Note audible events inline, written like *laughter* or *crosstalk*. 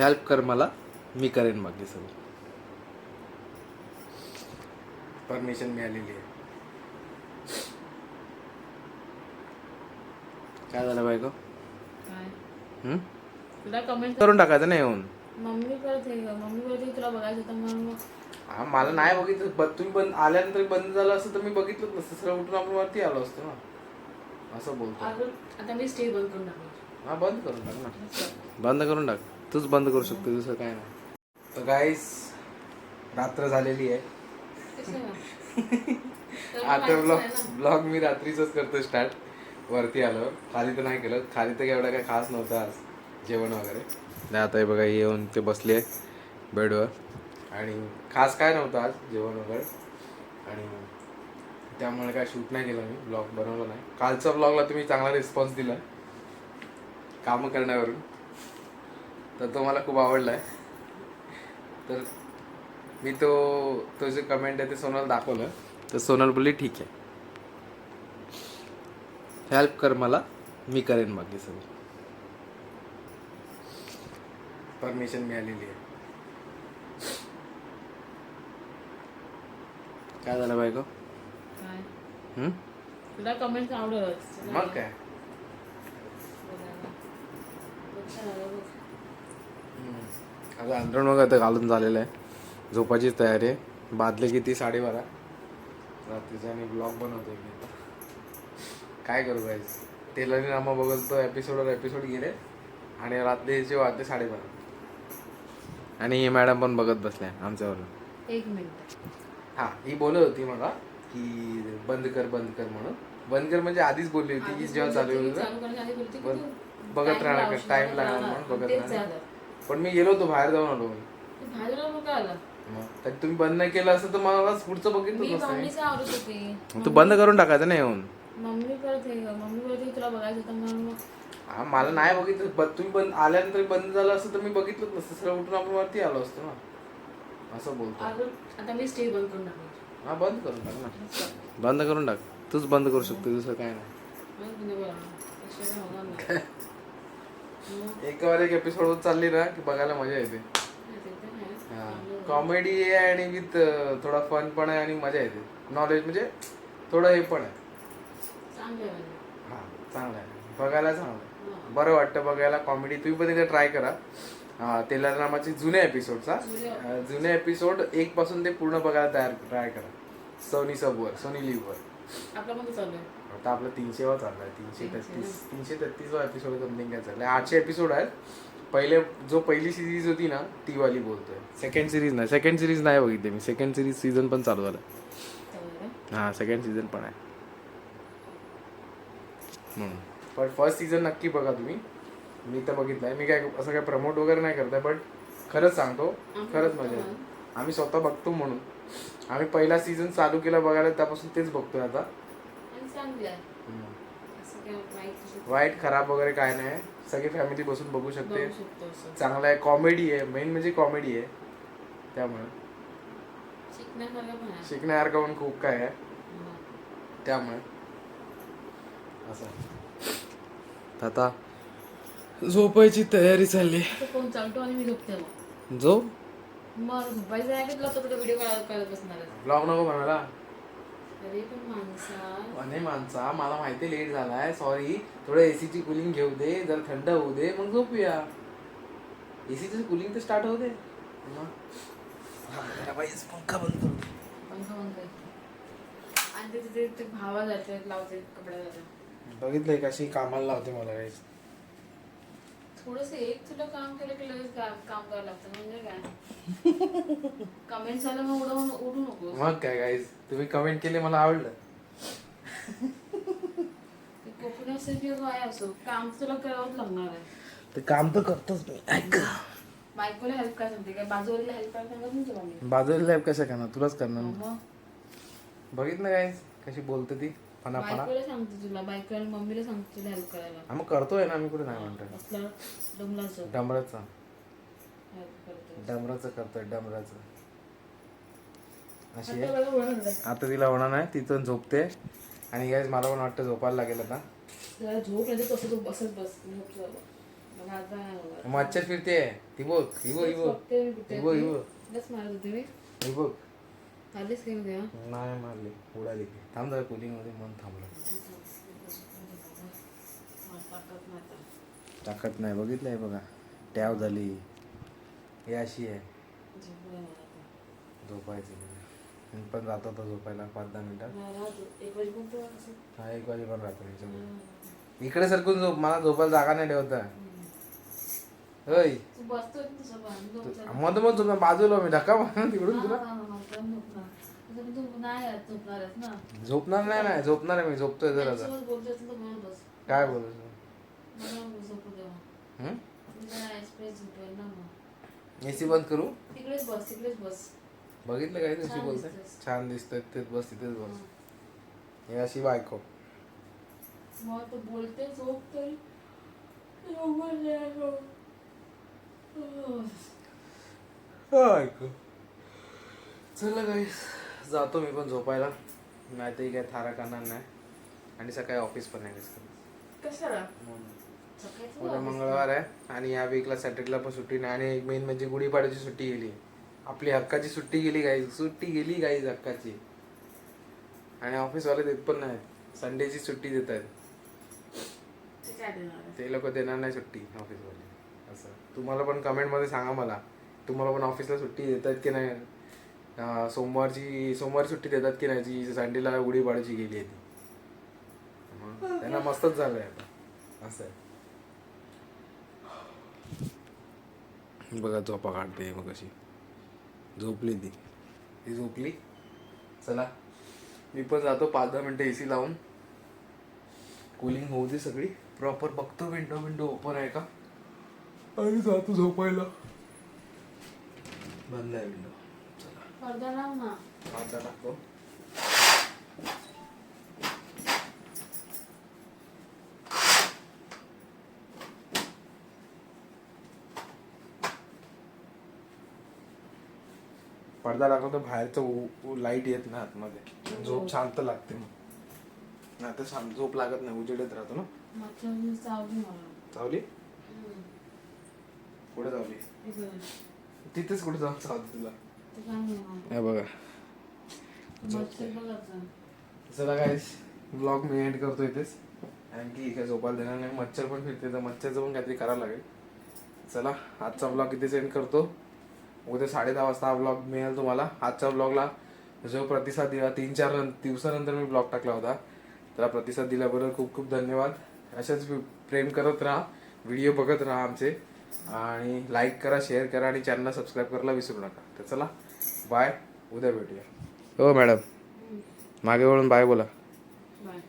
Help कर मला मी करेन बाकी सगळं. परमिशन मिळालेली आहे. काय झालं बायको? काय? तुला कमेंट करून टाकायचं नाही येऊन. मम्मी परत हे ग, मम्मी परत हे तुला बघायचं होतं म्हणून मग हा मला नाही बघितलं. ब- तुम्ही बंद आल्यानंतर बंद झालं असतं तर मी बघितलंच नसतं. सरळ उठून आपण वरती आलो असतो ना. असं बोलतो. आता मी स्टे बंद करून टाकली हा बंद करून टाक ना. बंद करून टाक. तूच बंद करू शकतो दुसरं काय नाही. तर गाईस रात्र झालेली आहे. आता ब्लॉग ब्लॉग मी रात्रीच करतो स्टार्ट वरती आलो. खाली तर नाही केलं. खाली तर एवढं काय खास नव्हतं आज जेवण वगैरे. नाही आता हे बघा येऊन ते बसले बेडवर. आणि खास काय नव्हतं आज जेवण वगैरे. आणि त्यामुळे काय शूट नाही केलं मी. ब्लॉग बनवलं नाही. कालच्या ब्लॉगला तुम्ही चांगला रिस्पॉन्स दिला. कामं करण्यावरून. तर तो मला खूप आवडला आहे तर मी तो तो जे कमेंट आहे ते सोनल दाखवलं. तर सोनल बोलली ठीक आहे. हेल्प कर मला. मी करेन बाकी सगळं. परमिशन मिळालेली आहे. काय झालं बायको? काय? हम्म? तुला कमेंट आवडत. मग काय? आता अंतरण वगैरे आता घालून झालेलं आहे. झोपाचीच तयारी आहे. बादले किती? साडेबारा. रात्रीचा आणि ब्लॉग बनवतोय मी. काय करू गाईज टेलरने नामा बघत तो एपिसोडवर एपिसोड गेले आणि रात्रीचे वाजले साडेबारा. आणि ही मॅडम पण बघत बसल्या आमच्यावर एक मिनिट. हा ही बोलत होती मला की बंद कर बंद कर म्हणून. बंद कर म्हणजे आधीच बोलली होती की जेव्हा चालू तू बघत राहणार. टाइम लागणार म्हणून बघत राहणार. पण मी गेलो होतो बाहेर जाऊन आलो. मी तू बाहेर जाऊन आलं? मग तुम्ही बंद नाही केलं असतं तर मला पुढचं बघितलं मी नसतं भावनीचं आवडत होती. तू बंद करून टाकायचं नाही येऊन. मम्मी परत हे ग, मम्मी परत हे तुला बघायचं होतं म्हणून मग हा मला नाही बघितलं. ब- तुम्ही बंद आल्यानंतर बंद झालं असतं तर मी बघितलंच नसतं. सरळ उठून आपण वरती आलो असतो ना. असं बोलतो. अगं आता मी स्टे बंद करून हा बंद करून टाक ना. बंद करून टाक. तूच बंद करू शकतो दुसरं काय नाही. मग तुम्ही बोला. त्याशिवाय होणार नाही. *laughs* एकावर एक एपिसोड चालली ना की बघायला मजा येते. हा. कॉमेडी आहे आणि विथ थोडा फन पण आहे आणि मजा येते. नॉलेज म्हणजे थोडं हे पण आहे. चांगलं आहे म्हणजे. हा चांगलं आहे. बघायला चांगलं आहे. हा. बरं वाटतं बघायला. कॉमेडी तुम्ही पण एकदा ट्राय करा. हा, तेलार नामाचे जुने एपिसोडचा जुने- एपिसोड एक पासून ते पूर्ण बघायला तयार ट्राय करा. सोनी सबवर सोनी लिव्हवर आपलं पण चालू आहे. आता आपलं तीनशे वा चाललाय. तीनशे तीनशे तेहतीस. तीनशे तेहतीस वा एपिसोड समथिंग काय चाललंय? आठशे एपिसोड आहेत. पहिले जो पहिली सिरीज होती ना ती वाली बोलतोय. सेकंड सिरीज नाही. सेकंड सिरीज नाही बघितली मी. सेकंड सिरीज सीझन पण चालू झालं. आहे हा सेकंड सीझन पण आहे. म्हणून. पण फर्स्ट सीझन नक्की बघा तुम्ही. मी तर बघितलंय. मी काय असं काय प्रमोट वगैरे नाही करताय बट खरंच सांगतो खरंच मजा येते. आम्ही स्वतः बघतो म्हणून. आम्ही पहिला सीझन चालू केला बघायला त्यापासून तेच बघतोय आता. चांगलं आहे. असं काय वाईट खराब वगैरे काय नाही. सगळी फॅमिली बसून बघू शकते बघू शकतो. असं. चांगला आहे कॉमेडी आहे. मेन म्हणजे कॉमेडी आहे. त्यामुळे. शिकण्यासारखं पण आहे. शिकण्यासारखं पण खूप काय आहे. हा. त्यामुळे. असं आता झोपायची तयारी चालली. तो फोन चालतो आणि मी झोपते मग. जो मग झोपायचं आहे की तुला तो व्हिडिओ करत बसणार आहे. ब्लॉग नको बनवायला. अरे पण माणसा मला माहिती लेट झालाय सॉरी थोडं एसीची कुलिंग घेऊ दे जर थंड होऊ दे मग झोपूया एसीची कुलिंग तर स्टार्ट होऊ दे. हा, पंखा बंद करू दे. पंखा बंद कर. आणि ते तिथे ते भावा जाते लावते कपड्या जाते बघितलंय कशी कामाला लावते मला काही थोडस एक तुला काम केलं की लगेच काम काम करायला लागतं म्हणजे काय कमेंट्स आलं मग उडवून उडू नको मग काय गाईज तुम्ही कमेंट केले मला आवडलं. ते कोकणी असेल किंवा काय असो. काम तुला करावंच लागणार आहे. ते काम तर करतोच मी. ऐक. बायकोला हेल्प काय सांगते? काय बाजूला हेल्प काय सांगत नाही तुला बाजूला लाईफ कसं करणार? तुलाच करणार ना. मग. बघितलं काय कशी बोलते ती? बायकोला सांगते तुला बायको आणि मम्मीला सांगते तुला हेल्प करायला. हा, मग करतोय ना आम्ही कुठे नाही म्हणतोय. असलं डमराचं. हेल्प करते डमराचं करतोय डमराचं. अशी आहे. आता बघा तिला होणार नाही तिथून झोपते. आणि गाईज मला पण वाटतं झोपायला लागेल आता. जरा झोप येते तसं तू बसत बस. झोप झालं. मला आता नाही बघत. मच्छर फिरते ती बघ ही बघ ही तेच बघ. बघते मी कुठे ही बघ ही ती. बघ. तेच मारत होते मी. ही बघ. आलीच की नाही नाही मारली उडाली. थांब जरा कूलिंगमध्ये मन थांबलं. ताकद नाही नाही बघितलंय बघा. टॅव झाली. ही अशी आहे. आहे. झोपायची मी पण जातो आता झोपायला पाच दहा मिनिटात. हा एक वाजे पण राहतो. इकडे सरकून झोप मला झोपायला जागा नाही ठेवता. होय. मग मग झोप बाजूला मी धक्का मारून तिकडून तुला. नाही ना. झोपणार नाही नाही झोपणार आहे मी झोपतोय जरा जरा. त्याच्यासोबत तर बस. काय बोलायचं मला झोपू दे मग. मी जरा express झोपेल ना मग. एसी बंद करू? तिकडेच बस तिकडेच बस. बघितलं काय छान बोलते दिसतेस. छान दिसतंय तेच बस तिथेच बस. हा. अशी बायको. मग तो बोलते झोप तरी. बायको. चला काही जातो मी पण झोपायला. नाही तरी काय थारा करणार नाही. आणि सकाळी ऑफिस पण आहे कशाला? सकाळचं उद्या. मंगळवार आहे. आणि या वीकला सॅटर्डेला पण सुट्टी नाही. आणि एक मेन म्हणजे गुढीपाडव्याची सुट्टी गेली. आपली हक्काची सुट्टी गेली काही सुट्टी गेली काही हक्काची. आणि ऑफिसवाले देत पण नाही संडेची सुट्टी देत आहेत. ते लोक देणार नाही सुट्टी ऑफिसवाले असं. तुम्हाला पण कमेंटमध्ये सांगा मला. तुम्हाला पण ऑफिसला सुट्टी देतात की नाही? सोमवारची सोमवारी सुट्टी देतात की नाही जी संडेला गुढीपाडव्याची गेली आहे ती. मग त्यांना मस्तच झालंय आता. असं आहे. बघा झोपा काढते मग कशी. झोपली ती. ती झोपली? चला. मी पण जातो पाच दहा मिनटं ए सी लावून. कूलिंग होऊ दे सगळी. प्रॉपर बघतो विंडो विंडो ओपन आहे का? आणि जातो झोपायला. बंद आहे विंडो लाव ना. आता टाकतो. पडदा टाकला तर बाहेरचं लाइट येत नाही आतमध्ये. झोप शांत लागते मग. नाही तर शांत झोप लागत नाही उजेडत राहतो ना. चावली. कुठे चावली. तिथेच कुठे जाऊन चावली तुला. हे बघा. चला काय ब्लॉग मी एंड करतो इथेच. आणखी काय झोपायला देणार नाही. मच्छर पण फिरते तर मच्छरचं पण काहीतरी करावं लागेल. चला आजचा ब्लॉग इथेच एंड करतो. उद्या साडे दहा वाजता हा ब्लॉग मिळेल तुम्हाला. आजच्या ब्लॉगला जो प्रतिसाद दिला तीन चार दिवसानंतर मी ब्लॉग टाकला होता. त्याला प्रतिसाद दिल्याबद्दल खूप खूप धन्यवाद. अशाच प्रेम करत राहा. व्हिडिओ बघत राहा आमचे. आणि लाईक करा शेअर करा आणि चॅनलला सबस्क्राईब करायला विसरू नका. तर चला बाय उद्या भेटूया. हो मॅडम मागे वळून बाय बोला. बाय